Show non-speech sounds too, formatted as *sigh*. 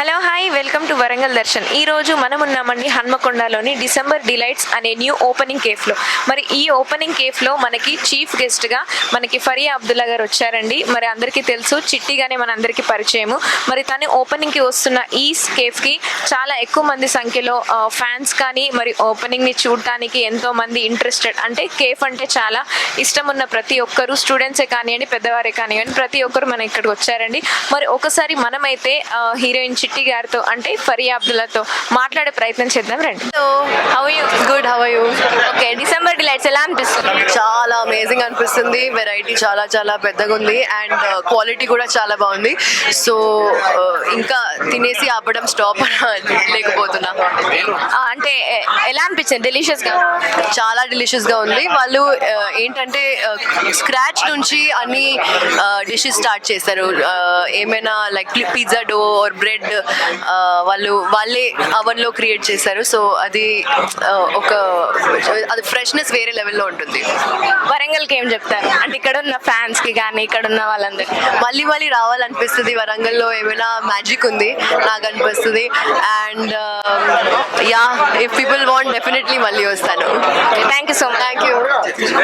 Hello hi welcome to Warangal Darshan. ఈ రోజు మనం ఉన్నామండి హన్మకొండలోని డిసెంబర్ డిలైట్స్ అనే న్యూ ఓపెనింగ్ కేఫ్లో మరి ఈ ఓపెనింగ్ కేఫ్లో మనకి చీఫ్ గెస్ట్గా మనకి ఫరియా అబ్దుల్లా గారు వచ్చారండి. మరి అందరికీ తెలుసు చిట్టిగానే మన అందరికీ పరిచయము. మరి తను ఓపెనింగ్కి వస్తున్న ఈ కేఫ్కి చాలా ఎక్కువ మంది సంఖ్యలో ఫ్యాన్స్ కానీ మరి ఓపెనింగ్ని చూడటానికి ఎంతో మంది ఇంట్రెస్టెడ్. అంటే కేఫ్ అంటే చాలా ఇష్టం ఉన్న ప్రతి ఒక్కరు స్టూడెంట్సే కానివ్వండి పెద్దవారే కానివ్వండి ప్రతి ఒక్కరు మన ఇక్కడికి వచ్చారండి. మరి ఒకసారి మనమైతే హీరోయిన్ చిట్టి గారితో అంటే ఫరియా అబ్దుల్లాతో మాట్లాడే ప్రయత్నం చేద్దాం రండి. How you good how you okay December delights ఎలా అనిపిస్తుంది? అమేజింగ్ అనిపిస్తుంది. వెరైటీ చాలా చాలా పెద్దగా ఉంది. అండ్ క్వాలిటీ కూడా చాలా బాగుంది. సో ఇంకా తినేసి ఆపడం స్టాప్ *laughs* లేకపోతున్నా. అంటే ఎలా అనిపించింది? డెలిషియస్గా? చాలా delicious గా ఉంది. వాళ్ళు uh, ఏంటంటే స్క్రాచ్ నుంచి అన్ని డిషెస్ స్టార్ట్ చేశారు. Uh, ఏమైనా like pizza dough or bread వాళ్ళు వాళ్ళే అవన్లో క్రియేట్ చేశారు. సో అది uh, ఒక అది ఫ్రెష్నెస్ వేరే లెవెల్లో ఉంటుంది. వరంగల్కి ఏం చెప్తారు? అంటే ఇక్కడ ఉన్న ఫ్యాన్స్కి కానీ ఇక్కడ ఉన్న వాళ్ళందరికీ మళ్ళీ మళ్ళీ రావాలనిపిస్తుంది. వరంగల్లో ఏమైనా మ్యాజిక్ ఉంది? నాకు అనిపిస్తుంది. And yeah if people want definitely మళ్ళీ వస్తాను. Thank you so much. Thank you